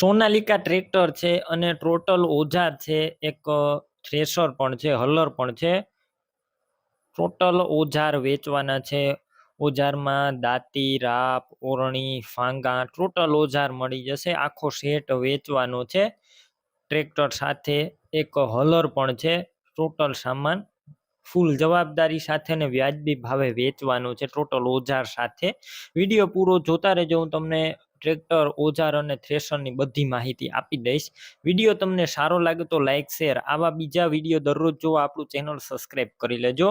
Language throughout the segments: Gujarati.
સોનાલિકા ટ્રેક્ટર છે અને ટોટલ ઓજાર છે એક થ્રેશર પણ છે, હલર પણ છે. ટોટલ ઓજાર વેચવાના છે. ઓજારમાં દાંતી, રાપ, ઓરણી, ફાંગા ટોટલ ઓજાર મળી જશે. આખો સેટ વેચવાનો છે. ટ્રેક્ટર સાથે એક હલર પણ છે. ટોટલ સામાન ફૂલ જવાબદારી સાથે અને વ્યાજબી ભાવે વેચવાનું છે ટોટલ ઓજાર સાથે. વીડિયો પૂરો જોતા રહેજો. હું તમને ટ્રેક્ટર, ઓજાર અને થ્રેશરની બધી માહિતી આપી દઈશ. વીડિયો તમને સારો લાગે તો લાઇક શેર, આવા બીજા વીડિયો દરરોજ જોવા આપણું ચેનલ સબસ્ક્રાઈબ કરી લેજો.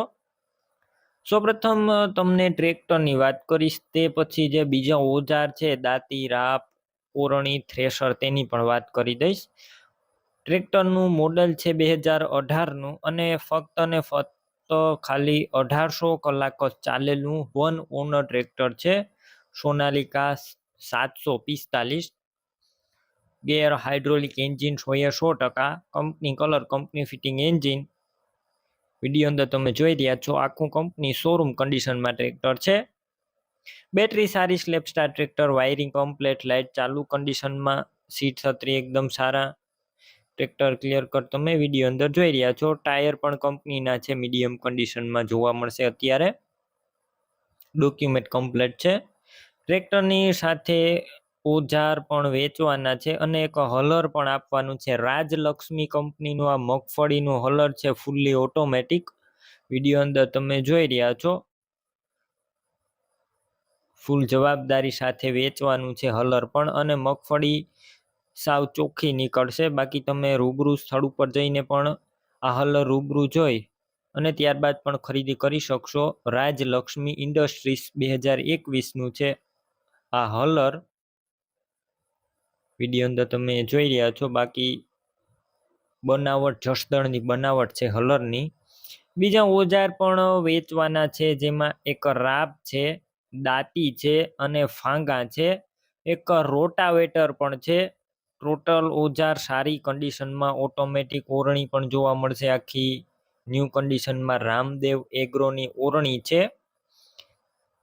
સૌપ્રથમ તમને ટ્રેક્ટરની વાત કરીશ. તે પછી જે બીજા ઓજાર છે, દાંતી, રાપ, ઓરણી, થ્રેશર તેની પણ વાત કરી દઈશ. ટ્રેક્ટરનું મોડલ છે બે હજાર અઢારનું અને ફક્ત ને ફક્ત ખાલી અઢારસો કલાક જ ચાલેલું વન ઓનર ટ્રેક્ટર છે. સોનાલિકા સાતસો પિસ્તાલીસ. ગેર હાઇડ્રોલિક એન્જિન સોએ સો ટકા. Company colour, company fitting engine. Video અંદર તમે જોઈ રહ્યા છો, આખું કંપની શોરૂમ કન્ડિશનમાં ટ્રેક્ટર છે. બેટરી સારી સ્લેપ સ્ટાર ટ્રેક્ટર, વાયરિંગ કમ્પ્લેટ, લાઇટ ચાલુ કન્ડિશનમાં, સીટ છત્રી એકદમ સારા. ટ્રેક્ટર ક્લિયર કટ તમે વીડિયો અંદર જોઈ રહ્યા છો, ટાયર પણ કંપનીના છે, મીડિયમ કન્ડિશનમાં જોવા મળશે અત્યારે. ડોક્યુમેન્ટ કમ્પ્લેટ છે. ટ્રેક્ટરની સાથે ઓજાર પણ વેચવાના છે અને એક હલર પણ આપવાનું છે. રાજલક્ષ્મી કંપનીનું આ મગફળીનું હલર છે ફૂલ્લી ઓટોમેટિક વીડિયો અંદર તમે જોઈ રહ્યા છો. ફૂલ જવાબદારી સાથે વેચવાનું છે હલર પણ અને મગફળી સાવ ચોખ્ખી નીકળશે. બાકી તમે રૂબરૂ સ્થળ ઉપર જઈને પણ આ હલર રૂબરૂ જોઈ અને ત્યારબાદ પણ ખરીદી કરી શકશો. રાજલક્ષ્મી ઇન્ડસ્ટ્રીઝ બે હજાર એકવીસનું છે. આ હલર વીડિયો અંદર તમે જોઈ રહ્યા છો. બાકી બનાવટ, જસદણની બનાવટ છે હલરની. બીજા ઓજાર પણ વેચવાના છે, જેમાં એક રાપ છે, દાંતી છે અને ફાંગા છે. એક રોટાવેટર પણ છે. ટોટલ ઓજાર સારી કન્ડિશનમાં ઓટોમેટિક ઓરણી પણ જોવા મળશે. આખી ન્યૂ કન્ડિશનમાં રામદેવ એગ્રોની ઓરણી છે.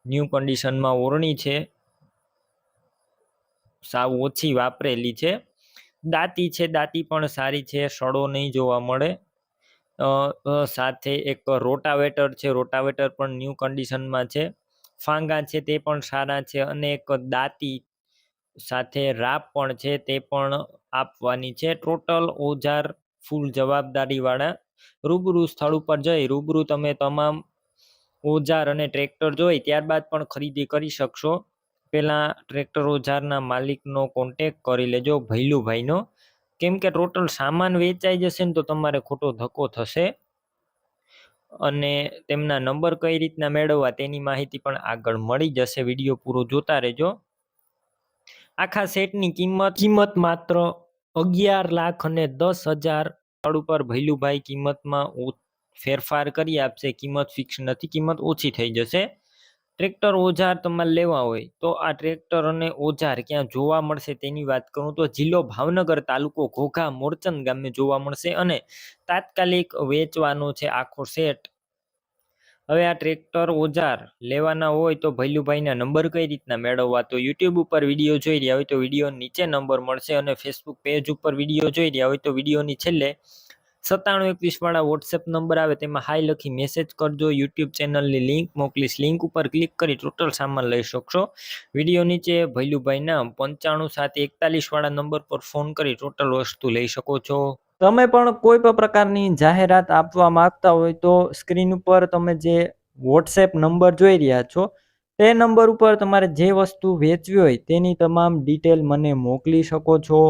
ન્યૂ કન્ડિશનમાં ઓરણી છે. સાવ ઓછી વાપરેલી છે. દાંતી છે, દાંતી પણ સારી છે, સડો નહીં જોવા મળે. સાથે એક રોટાવેટર છે, રોટાવેટર પણ ન્યૂ કન્ડિશનમાં છે. ફાંગા છે, તે પણ સારા છે અને એક દાંતી સાથે રાપ પણ છે, તે પણ આપવાની છે. ટોટલ ઓજાર ફૂલ જવાબદારીવાળા. રૂબરૂ સ્થળ ઉપર જઈ, રૂબરૂ તમે તમામ ઓજાર અને ટ્રેક્ટર જોઈ, ત્યારબાદ પણ ખરીદી કરી શકશો. પહેલાં ટ્રેક્ટર ઓજારના માલિકનો કોન્ટેક કરી લેજો, ભૈલુભાઈનો. કેમ કે ટોટલ સામાન વેચાઈ જશે ને તો તમારે ખોટો ધક્કો થશે. અને તેમના નંબર કઈ રીતના મેળવવા તેની માહિતી પણ આગળ મળી જશે. વીડિયો પૂરો જોતા રહેજો. આખા સેટની કિંમત કિંમત માત્ર અગિયાર લાખ અને દસ હજાર ઉપર ભૈલુભાઈ કિંમતમાં ફેરફાર કરી આપશે. કિંમત ફિક્સ નથી, કિંમત ઓછી થઈ જશે. ટ્રેક્ટર ઓજાર તમારે લેવા હોય, તો આ ટ્રેક્ટર અને ઓજાર ક્યાં જોવા મળશે તેની વાત કરું તો જિલ્લો ભાવનગર તાલુકો ઘોઘા મોરચંદ ગામે જોવા મળશે અને તાત્કાલિક વેચવાનો છે આખો સેટ. હવે આ ટ્રેક્ટર ઓજાર લેવાના હોય તો ભૈલુભાઈના નંબર કઈ રીતના મેળવવા? તો યુટ્યુબ ઉપર વીડિયો જોઈ રહ્યા હોય તો વીડિયો નીચે નંબર મળશે અને ફેસબુક પેજ ઉપર વીડિયો જોઈ રહ્યા હોય તો વિડીયોની છેલ્લે સત્તાણું એકવીસ વાળા વોટ્સએપ નંબર આવે તેમાં હાઈ લખી મેસેજ કરજો. યુટ્યુબ ચેનલની લિંક મોકલીશ. લિંક ઉપર ક્લિક કરી ટોટલ સામાન લઈ શકશો. વીડિયો નીચે ભૈલુભાઈના પંચાણું સાત એકતાલીસ વાળા નંબર પર ફોન કરી ટોટલ વસ્તુ લઈ શકો છો. તમે પણ કોઈ પણ પ્રકારની જાહેરાત આપવા માંગતા હોય તો સ્ક્રીન ઉપર તમે જે વોટ્સએપ નંબર જોઈ રહ્યા છો, તે નંબર ઉપર તમારે જે વસ્તુ વેચવી હોય તેની તમામ ડિટેલ મને મોકલી શકો છો.